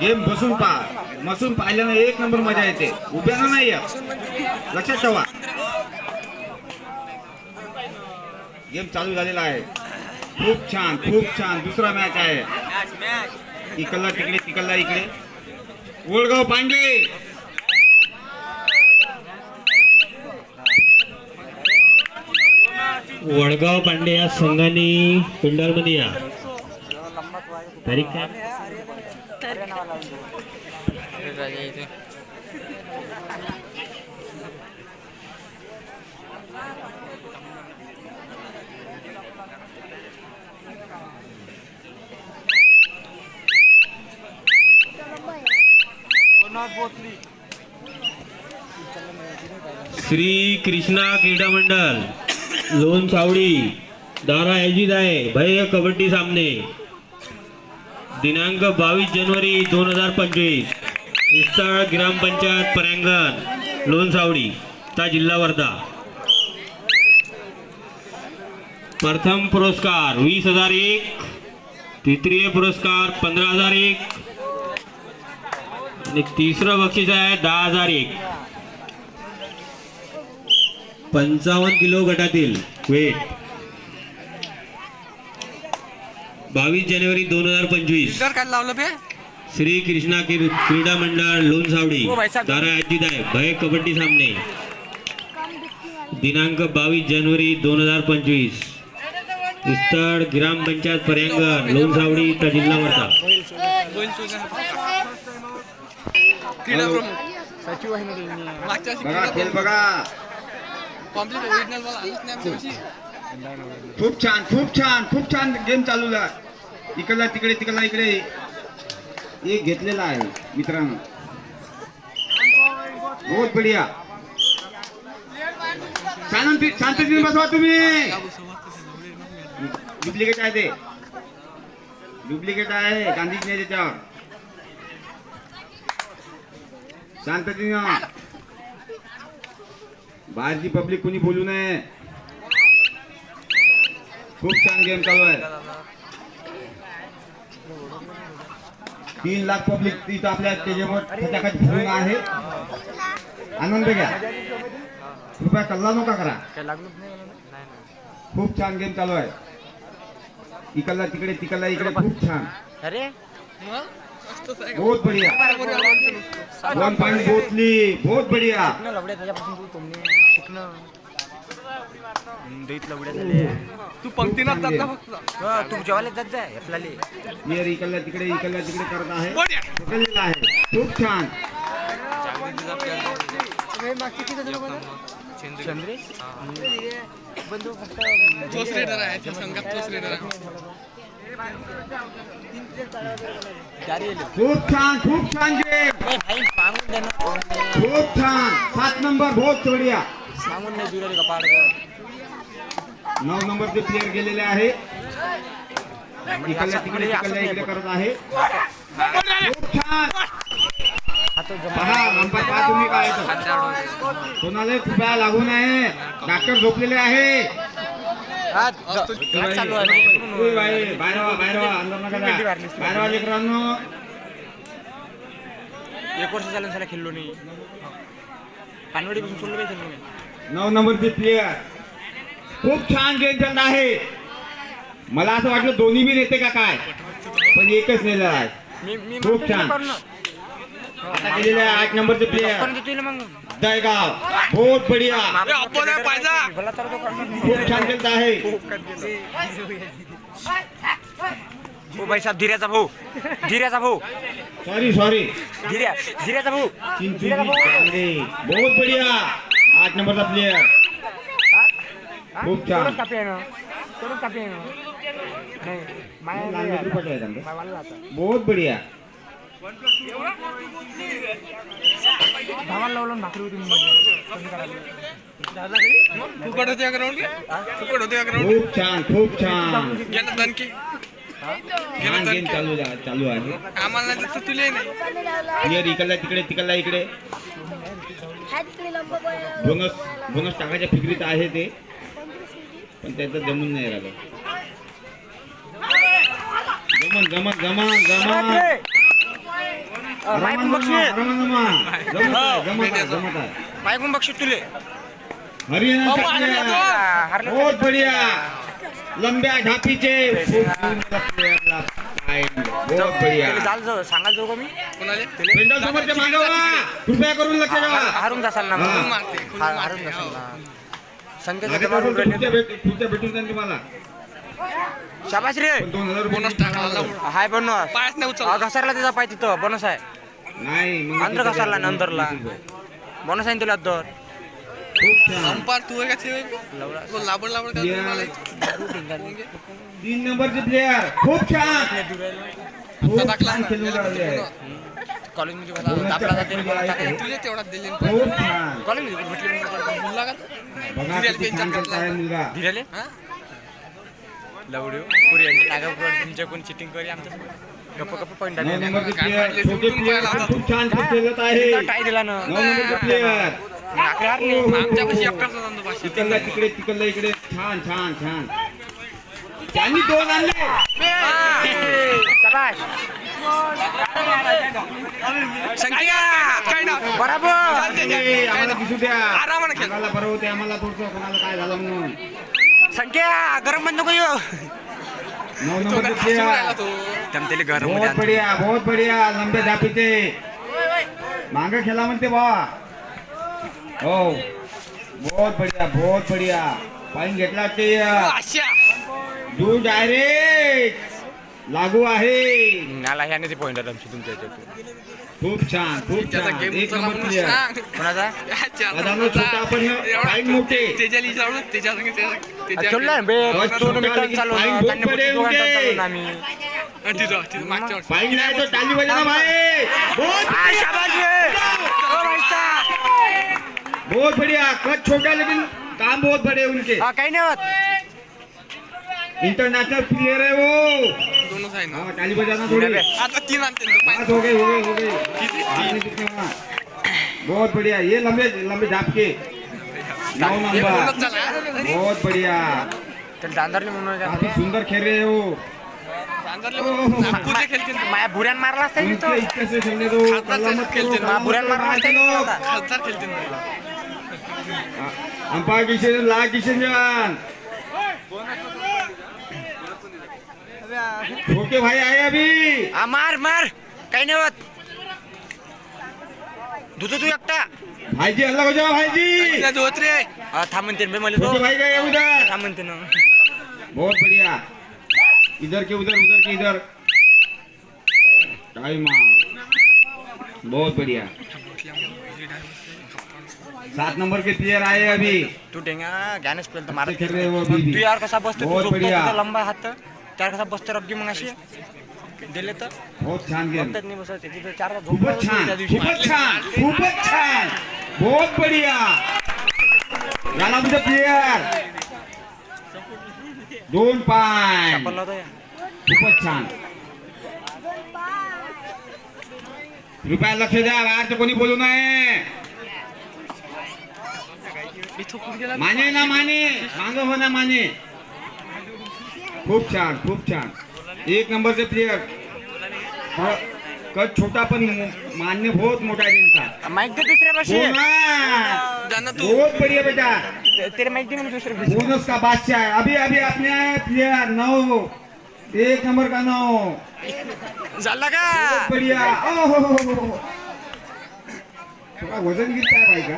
Game बसून पहा. बसून पाहिल्यानं एक नंबर मजा येते. उभ्यानं नाही लक्षात ठेवा. गेम चालू झालेला आहे. खूप छान खूप छान. दुसरा मॅच आहे. इकडला तिकडे तिकडला इकडे. ओळगाव पांडे! वडगाव पांडे या संघाने पिंडालमध्ये या. तारीख काय? श्री कृष्णा क्रीडा मंडळ लोन सावडी दारा आयोजित आहे भय कबड्डी सामने. दिनांक बावीस जानेवारी दोन हजार पंचवीस. स्थळ ग्रामपंचायत परांगण लोन सावडी ता जिल्हा वर्धा. प्रथम पुरस्कार वीस हजार एक तृतीय पुरस्कार पंधरा हजार एक आणि तिसरं बक्षीस आहे दहा हजार एक. पंचावन्न किलो गटातील वेट बावीस जानेवारी दोन हजार पंचवीस. श्री कृष्णा क्री- क्रीडा मंडळ लोणसावडी भाईसाहब. तारा आयोजित आहे भय कबड्डी सामने. दिनांक बावीस जानेवारी दोन हजार पंचवीस. स्थळ ग्रामपंचायत पर्यांगण लोणसावडी तर जिल्हा वर्धा. खेळ बघा. कॉम्प्लीट ओरिजिनल खूप छान खूप छान खूप छान गेम चालू आहे इकडला, तिकडे, तिकडला, इकडे. एक घेतलेला आहे मित्रांनो. बहुत बढिया. शांती बसवा तुम्ही. डुप्लिकेट आहे ते. डुप्लिकेट आहे नाही त्याच्यावर. शांततेने. बाहेरची पब्लिक कोणी बोलू नये. खूप छान गेम चालू आहे. तीन लाख पब्लिक तिथं आपल्या त्याच्यावर आहे. आनंद घ्या. कृपया कल्ला नका करा. खूप छान गेम चालू आहे. इकडला तिकडे तिकडला इकडे खूप छान. बहुत बढ़िया. वन पॉइंट बोतली. बहुत बढ़िया. तू पंक्तीनाच जात जा फक्त? तू जेवायला जात जाय आपल्याला इकडला तिकडे इकडला तिकडे करत आहे. बढिया. पकडलेला आहे. खूप छान. चंद्रेश बंधू फक्त तोच रेडर आहे त्या संघात तोच रेडर आहे. गाडी आली खूप छान खूप छान गेम नाही फाईन सांगून दे ना. खूप छान. सात नंबर बहुत बढ़िया सांगून नाही दुरारी का पाड नऊ नंबरचे प्लेयर गेलेले आहे. इकडल्या तिकडे तिकडल्या इकडे करत आहे. कोणाला कृपया लागू नये. डॉक्टर झोपलेले आहे. नाही. लेकरांनो. एक वर्ष झालं त्याला खेळलो नाही. पानवडी पासून सोडलं काही खेळलो नाही नऊ नंबरचे प्लेयर खूप छान गेम चालत आहे. मला असं वाटलं दोन्ही बी नेते का काय? पण एकच नेलेला आहे. खूप छान. गेलेले आहे आठ नंबरचे प्लेयर दयगाव बहुत बढ़िया. खूप छान खेळत आहे. हो भाई साहेब भाऊ. धीऱ्याचा भाऊ. सॉरी सॉरी धीऱ्या धीऱ्याचा भाऊ. बहुत बढ़िया. आठ नंबरचा प्लेयर हा? खूप छान. नाही माया आता. बहुत बढ़िया। भावाला लावलं ना भाकरी होती मध्ये कमी करायला. फुकट होते ग्राउंड फुकट होते ग्राउंड खूप छान खूप छान गेला दणकी छान गेम चालू झा- चालू आहे. आम्हाला नाही तर तुले नाही. प्लेयर इकडला तिकडे तिकडला इकडे. बोनस बोनस टाकायच्या फिक्रीत आहे ते. पण त्याचं जमून नाही राहिलं. लक्ष्मण जमा जमा जमा मायकून बक्षीस जमत आहे जमत आहे मायकून बक्षीस तुले. हरियाणा. बहुत बढ़िया. लंब्या ढापीचे सांगाल जाऊ का मी. कृपया करून लक्ष हारून जासाल ना. हा. हारून जासाल ना. संकेत भेटून जाईल तुम्हाला. शाबास रे. बोनस टाकला. हाय बनस नाही हा, घसारला त्याचा पाय तिथं. बनस आहे. नाही अंदर घसारला ना अंदरला बनस आहे ना तुला दर खूप छान अंपार तू आहे का ते लवडा तो लाबड लाबड काय या. मला तीन नंबरचे प्लेयर खूप छान खूप टाकला छान ना. खेळून राहिले कॉलेजमध्ये बघा, दाबला जाते रे, बनस टाकते. तुझे तेवढा दिले खूप छान कॉलेजमध्ये भेटले मी. मुलगा का बघा किती छान खेळत आहे मुलगा धीराले हा लवड्यो पुरी यांची नागापूर तुमच्या कोण चिटिंग करी आमच्या गप्प गप्प पॉईंट नऊ टाकले नंबरचे काय प्लेयर म्हटले, छोटे उठून प्लेयर पाहायला खूप छान खेळत आहे टाय दिला ना तिकडला तिकडे तिकडला इकडे. छान छान छान. त्यांनी दोन आणले. बराबर. आम्हाला दिसू द्या. आरामाने खेळ. आम्हाला बरं होते आम्हाला थोडस कोणाला काय झालं म्हणून. संख्या गरम बंद नको येऊ नऊ गरम बहुत बढिया बहुत बढिया. लंबे धापीचे मांग खेळा म्हणते बा हो. बहुत बढिया बहुत बढिया. पाईन घेतला ते. आशा दू डायरेक्ट लागू आहे. नाला ह्याने ते पॉईंट आमची तुमच्या याच्यात. खूप छान खूप त्याचा छान. गेम एक उचलला नंबर म्हणून प्लेयर सांग. कोणाचा? दादानो छोटा पण पाईन मोठे. खेळला बे. चालू पाईन दोघांनी आम्ही. नाही तो टाली बजाना भाई बहुत आ, बे. बहुत बढ़िया कद छोटा लेकिन काम बहुत बड़े उनके। हा, काही नाही होत। इंटरनेशनल प्लेयर है वो। हाँ ताली बजाना थोड़ी। बे. आता तीन आणते ना तो बात हो गई हो गई हो गई। किती? आपने कितने वहाँ? बहुत बढ़िया। ये लंबे लंबे झाप के। नौ नंबर। बहुत बढ़िया। सुंदर खेल रहे हो ते. माया बुऱ्यान मारला असता तो? ना. कल्ला बुऱ्यान मत मारला असता खेळतील अंपायर किशन लाल किशन छोटे भाई आए अभी. हा, मार मार. काही नाही होत. धुतो तू एकटा. भाई जी अल्लाह हो जाओ भाई जी त्या धोत्रे हा, थांब म्हणते बे मला छोटे तो भाई गए उधर. थांब म्हणते ना. बहुत बढ़िया. इधर के उधर उधर के इधर. टाइम बहुत बढ़िया. सात नंबर के प्लेयर आए अभी। तू टेंगा गॅनेस पेल तर मारत खेळ. तू यार कसा बसतो तू झोपतो. तुझा लंबा हात. त्यावर कसा बसतो रब्गी मग अशी दिले तर. बहुत छान गेम। नाही बसत तिथे चार तास खूपच छान खूपच छान खूपच छान। बहुत बढ़िया। झाला तुझा प्लेयर दोन पाय. खूपच छान। कृपया लक्ष द्या बाहेरचं कोणी बोलू नये। माने ना माने. मांग हो ना माने. खूप छान खूप छान. एक नंबरचे प्लेयर हो, कट छोटा पण मान्य बहुत मोठा त्यांचा. माइक दे दूसरे हो बहुत बढिया बेटा. तेरे माइक दे मैंने दूसरे बोनस का बादशाह. है अभी अभी अपने प्लेयर नौ एक नंबर का नौ झाला का? बढिया. ओ हो हो हो थोड़ा वजन गिरता है भाई का?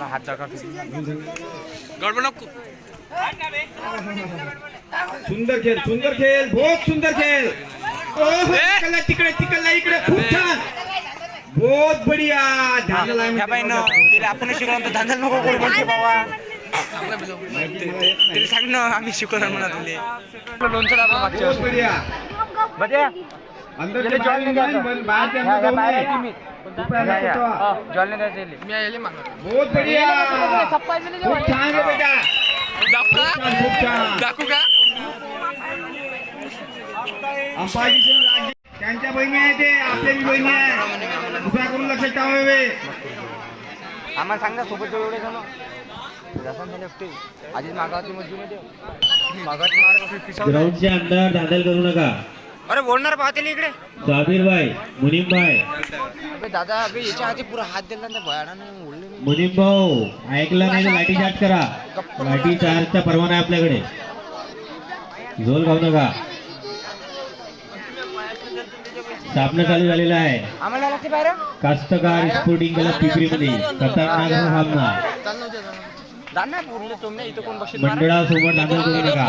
हात सुंदर खेळ सुंदर खेळ बहुत सुंदर खेळ. तिकडला तिकडे तिकडला इकडे खूप छान. बहुत बढ़िया. बघा. तिला आपण शिकवलं तर धांदल नको म्हणते बाबा. तिला सांग ना आम्ही शिकवलं म्हणा तुले. लोणचं बढ़िया. बघ्या. अंदर बाहर नाही बाहेर ते अंदर बाहेर. हा, नाही द्यायचं याले. मी यायले मागणार बहुत बढ़िया। खूप छान आहे बेटा। दाखू खूप छान का खूप छान दाखू का? अंपायर किशन राजे। त्यांच्या बहिणी आहे ते आपल्या बी बहिणी आहे कृपया करून लक्ष ठेवावे आम्हाला सांग ना सोबत एवढे जण. झाले आधीच मागावती मजबूर मागावती मार पिसावलं ग्राउंडच्या अंदर धांदल करू नका. अरे बोलणार पाहते इकडे. साबीरबाई मुनीमबाई. अबे दादा अबे याच्या हाती पुरा हात दिला ना नाही मुनीम भाऊ ऐकलं नाही तर लाठी चार्ज करा. लाठी चार्जचा परवाना आहे आपल्याकडे. झोल खाऊ नका. सामना चालू झालेला आहे. आम्हाला लागते बाहेर? कास्तकार स्पोर्टिंग क्लब पिपरीमध्ये. खतरनाक सामना जाणार बोलले तुम्ही इथं कोण बक्षीस मंडळासोबत दाखल करू नका.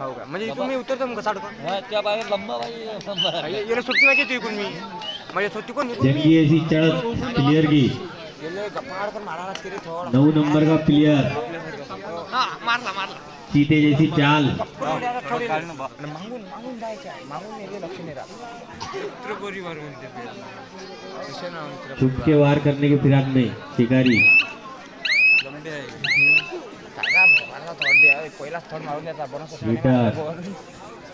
हो? का? म्हणजे तुम्ही उतरतो मग साडकं. त्या बाहेर लंबा बाई लंबा याला सुट्टी पाहिजे ती कोण मी? म्हणजे सुट्टी कोण जंगी प्लेयर की. नौ नंबर का प्लेयर हाँ, चीते जैसी चाल। चुपके वार करने के फिराक में शिकारी। बेटा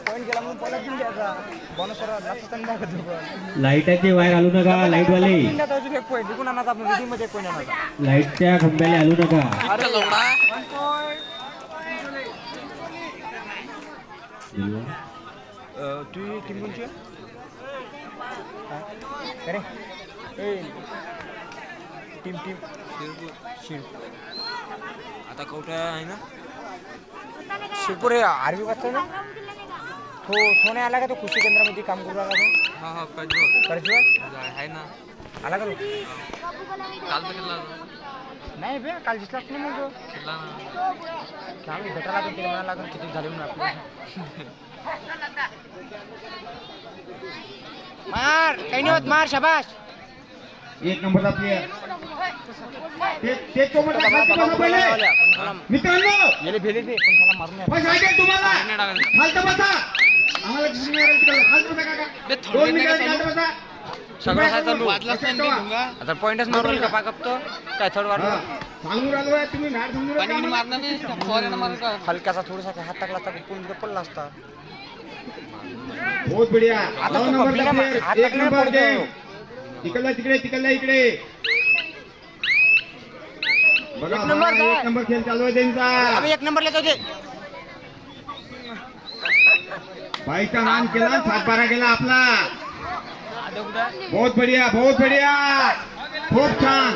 पॉईंट गेला म्हणून पहिला घेऊन द्यायचा बनस लक्ष त्यांनी दाखवतो पण. लाईटाचे वायर हलू नका लाइट वाले अजून एक पॉईंट विकून आणायचा आपण मध्ये एक पॉईंट आणायचा. लाईटच्या खंब्याला हलू नका. अरे तू टीम कोणची? आहे? काय? अरे. ए. टीम टीम शिर आता कवटा आहे ना? शिरपूर हे आर्मी वाचतो ना? हो तो नाही आला का तो कृषी केंद्रामध्ये काम करू आला तो? हा हा पाहिजे कर्जवर? आहे ना. आला का तो? काल तर केला नाही बे काल दिसलाच नाही मग तो. केला ना. आम्ही भेटायला लागून तिला म्हणायला लागून किती झाले म्हणून आपले मार काही नाही होत मार शाबाश एक नंबरचा प्लेयर ते पहिले मित्रांनो गेले भेले ते पण त्याला मारून नाही बस ऐकेल तुम्हाला. खालतं बसा. आम्हाला दिसून नाही राहिलं तिकडं. खालतं बसा काका. दोन मिनिटं खालतं बसा. सगळं काय चालू वाजलाच नाही ते भुंगा. आता पॉईंटच मारून का पाकपतो काय वार हा. सांगून राहिलो आहे, तुम्ही मॅट समजून पाणी राहिला. बिणी आम्हाला? मारणार नाही. त्या फवाऱ्यानं मारलं का? हलक्याचा थोडासा हात टाकला असता कोण पडला असता. बहुत बढिया. आता नऊ तो नंबरचा पब्लिकला प्लेयर हात एक नंबर पडतो. गेम. इकडला तिकडे तिकडला इकडे. बघा एक नंबर हा, काय? एक नंबर खेळ चालू आहे त्यांचा. आम्ही एक नंबरला जाऊ दे. बाईचा मान केला सातबारा केला आपला. बहुत बढिया बहुत बढिया. खूप छान.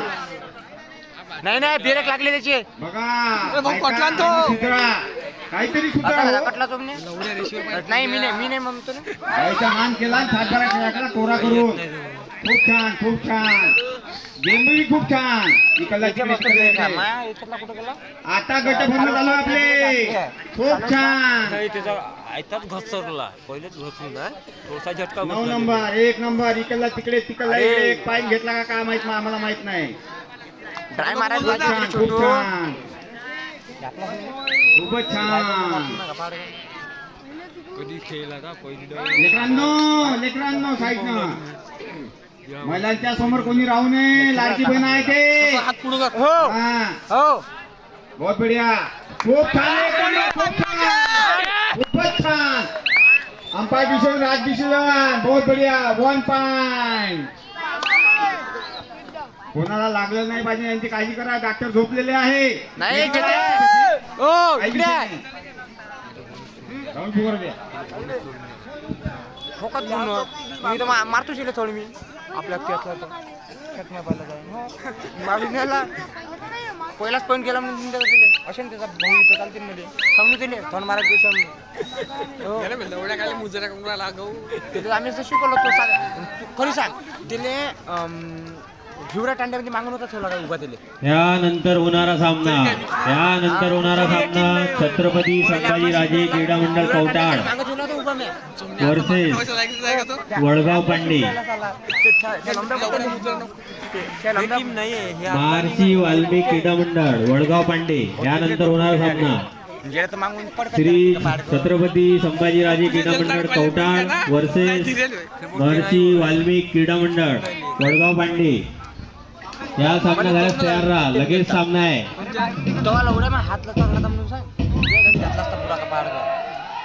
नाही नाही ब्रेक लागले त्याचे. बघा कटला तो. काहीतरी कटला तो म्हणे. नाही मी नाही मी नाही म्हणतो ना. बाईचा मान केला सातबारा केला कोरा करून. खूप छान खूप छान. गेम बी खूप छान. इकडला आता गट भरणं झालं आपले. खूप छान. आयताच घसरला. पहिलेच घसरला थोडासा झटका नऊ नंबर एक नंबर. इकडला तिकडे तिकडला एक पाईन घेतला का काय माहीत आम्हाला माहीत नाही. ड्राय मारायला खूप छान. खूपच छान. कधी खेळला का पहिली लेकरांनो लेकरांनो साईडनं. महिलांच्या समोर कोणी राहू नये. लाडकी बहीण आहे ते. हात पुढं कर. हो. हा. हो. बहुत बढिया. खूप छान खूप छान. खूपच छान. अंपायर डिसिजन राज डिसिजन बहुत बढिया. वन पॉइंट कोणाला लागलं नाही पाहिजे यांची काळजी करा. डॉक्टर झोपलेले आहे. नाही. हो द्या. मारतो शिले थोडी मी. आपल्या खेळला तो खेळत नाही पाहिलं जाऊन. हो. मारून नेला पहिलाच पॉईंट केला म्हणून दिले असे ना त्याचा भाऊ इथं चालते मध्ये. समजून दिले थोड मारा दिवस हो. गेलं लवड्या काय मुजऱ्या लागव. तिथे आम्ही असं शिकवलं तो सांग तू खरी सांग. तिने हिवरा टांड्यामध्ये मागून होता ठेवला काय उभा दिले यानंतर होणारा सामना. यानंतर होणारा सामना छत्रपती संभाजीराजे क्रीडा मंडळ कवटाळ वर्सेस वडगाव पांडे. महर्षी वाल्मिक क्रीडा मंडळ वडगाव पांडे. यानंतर होणारा सामना. श्री. छत्रपती संभाजीराजे क्रीडा मंडळ कवटाळ वर्सेस महर्षी वाल्मिक क्रीडा मंडळ वडगाव पांडे. या सामना झाल्यास तयार राहा. लगेच सामना आहे. तेव्हा मग हातला तर म्हणून सांग घातला असता पुरा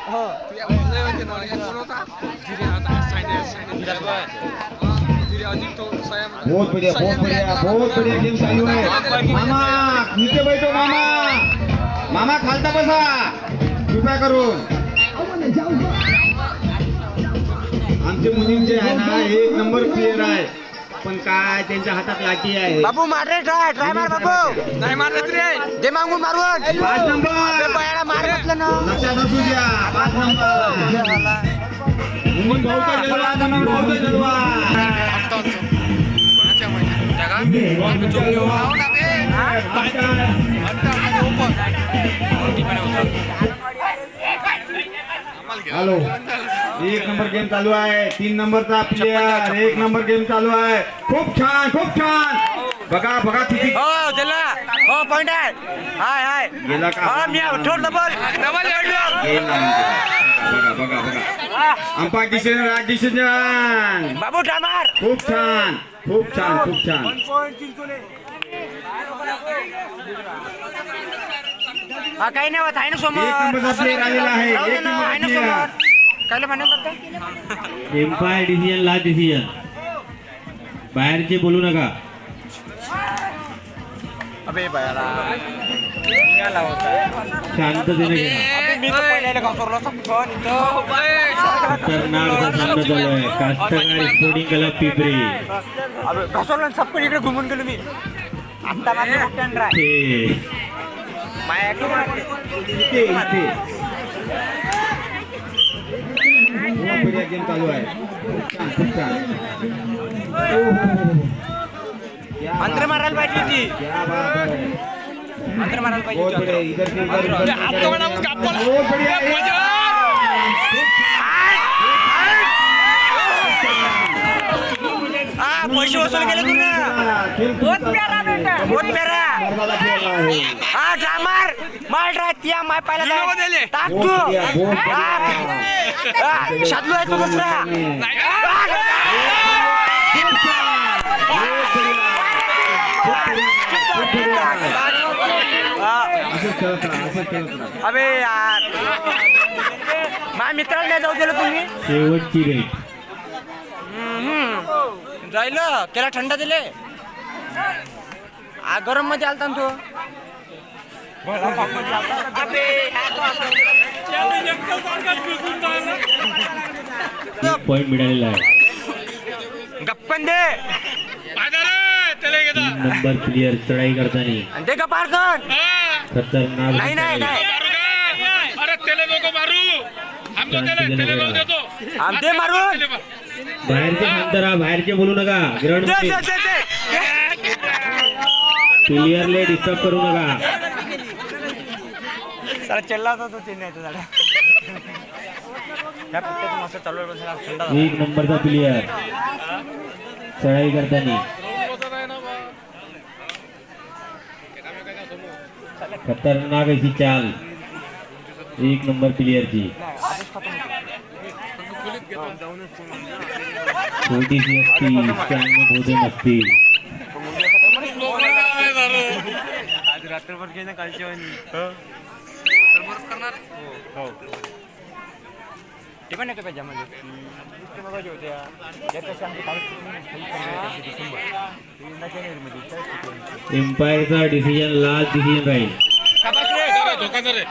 हो बहुत बढ़िया बहुत बढ़िया बहुत बढ़िया गेम चालू आहे मामा नीचे बैठो मामा. मामा खालता बसा. कृपया करून. आमचे मुलींचे आहे ना एक नंबर प्लेअर आहे. पण काय त्यांच्या हातात लाठी आहे? बाबू मार रे ट्राय ट्राय मार बाबू. नाही मारत रे. दे मागून मारून. पाच नंबर. बयाला मार म्हटलं ना. लक्षात असू द्या. पाच नंबर. मुली भाऊचा जलवा मुली भाऊचा जलवा कोणाच्या माहिती? त्या का आम्ही झोप घेऊ लावू ना बे. अड्डा म्हणजे open. टीपणे उतरतो. आम्हाला घे. हॅलो. एक नंबर गेम चालू आहे. तीन नंबरचा प्लेअर एक नंबर गेम चालू आहे. खूप छान खूप छान. बघा बघा किती हो त्याला हो पॉइंट आहे. हाय हाय. गेला का? हा मी ठोर डबल डबल. गेला बघा बघा बघा. डिसिजन राज डिसिजन बाबू ट्राय मार. खूप छान खूप छान खूप छान. काही नाही होत आहे ना समोर एक आहे. राहू दे एक ना, आहे ना नंबर समोर कायले भांडण करताय एम्पायर डिसिजन ला डिसिजन बाहेरचे बोलू नका. अबे बयाला निघाला होता. शांततेने घ्या. मी तर पहिल्याला घासरलो असं पण इथं. हो, बाई. खतरनाक असा सामना चालू आहे कास्तकार स्पोर्टिंग क्लब पिपरी. अबे घासरलो आणि सबको इकडे घुमून गेलो मी. आता मोठ्यानं ते बढ़िया गेम चालू आहे. अंतर मारायला पाहिजे ती क्या बात है अंतर मारायला पाहिजे हात पैसे वसूल केले तू ना? बहुत प्यारा बेटा. बहुत प्यारा हा माय पाहिला. टाक तू. शादलो आहे तो दुसरा? हा, अबे यार. माझ्या मित्राला नाही जाऊ दिलं तुम्ही? शेवटची रेट. राहिलं त्याला थंड दिले. आ, गरममध्ये आलता ना तो. पॉइंट मिळालेला आहे. गप्पन दे. नंबर प्लेअर चढाई करताना. आणि दे का पारकन हा. खतरनाक नाही नाही नाही. मारू का? अरे त्याला नको मारू. थांबतो त्याला त्याला लावून देतो. आम दे मारून. त्याला बाहेरचे शांत राहा बाहेरचे बोलू नका. ग्राउंड प्लेयरले डिस्टर्ब करू नका. चल्ला होता तो चेन्नई. एक नंबरचा प्लेयर चढाई करताना. खतरनाक अशी चाल. एक नंबर प्लेयरची छोटीशी असती स्टँड भोजन असती आज रात्रभर घे ना कालच्या वाणी ते पण येतो पाहिजे आम्हाला ते बघायचे होत्या त्यात कशी आमची काही चुकी नाही. काही कमी आहे त्यांची डिसेंबर. ते यंदा जानेवारीमध्ये. काय चुकी आहे? एम्पायरचा डिसिजन लास्ट डिसिजन राहील धोका रे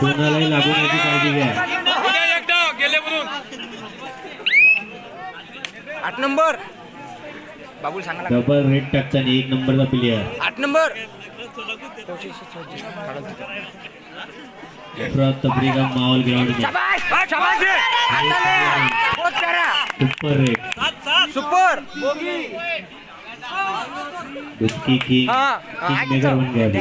कोणालाही लागू नये काळजी घ्या उद्या एकदा गेले म्हणून. आठ नंबर. बाबूल सांगा लागला. डबल रेट टाकताना एक नंबरचा प्लेयर आठ नंबर. अफरात तफरीका माहौल ग्राउंड में शाबाश हा, शाबाश रे. हाताले. बहुत प्यारा सुपर रेट सुपर उसकी किंग हा किंग मेकर बन गया अभी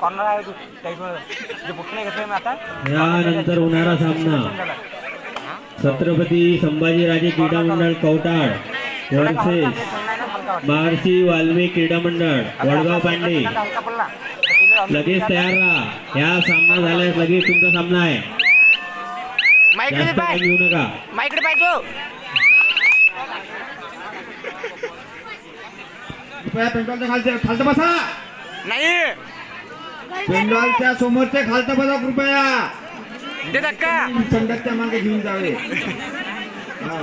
कॉर्नर आहे टाईप जे बुक नाही घेतलं मी आता. यानंतर होणारा सामना. छत्रपती संभाजीराजे क्रीडा मंडळ कवटाळ वर्सेस महर्षी वाल्मिक क्रीडा मंडळ वडगाव पांडे. लगेच तयार राहा. या सामना झाल्यास लगेच तुमचा सामना आहे. जास्त घेऊ नका. कृपया पेंडॉलच्या खालच्या खालत बसा नाही पेंडॉलच्या समोरच्या खालत बसा कृपया ते धक्का संगतच्या मागे घेऊन जावे हा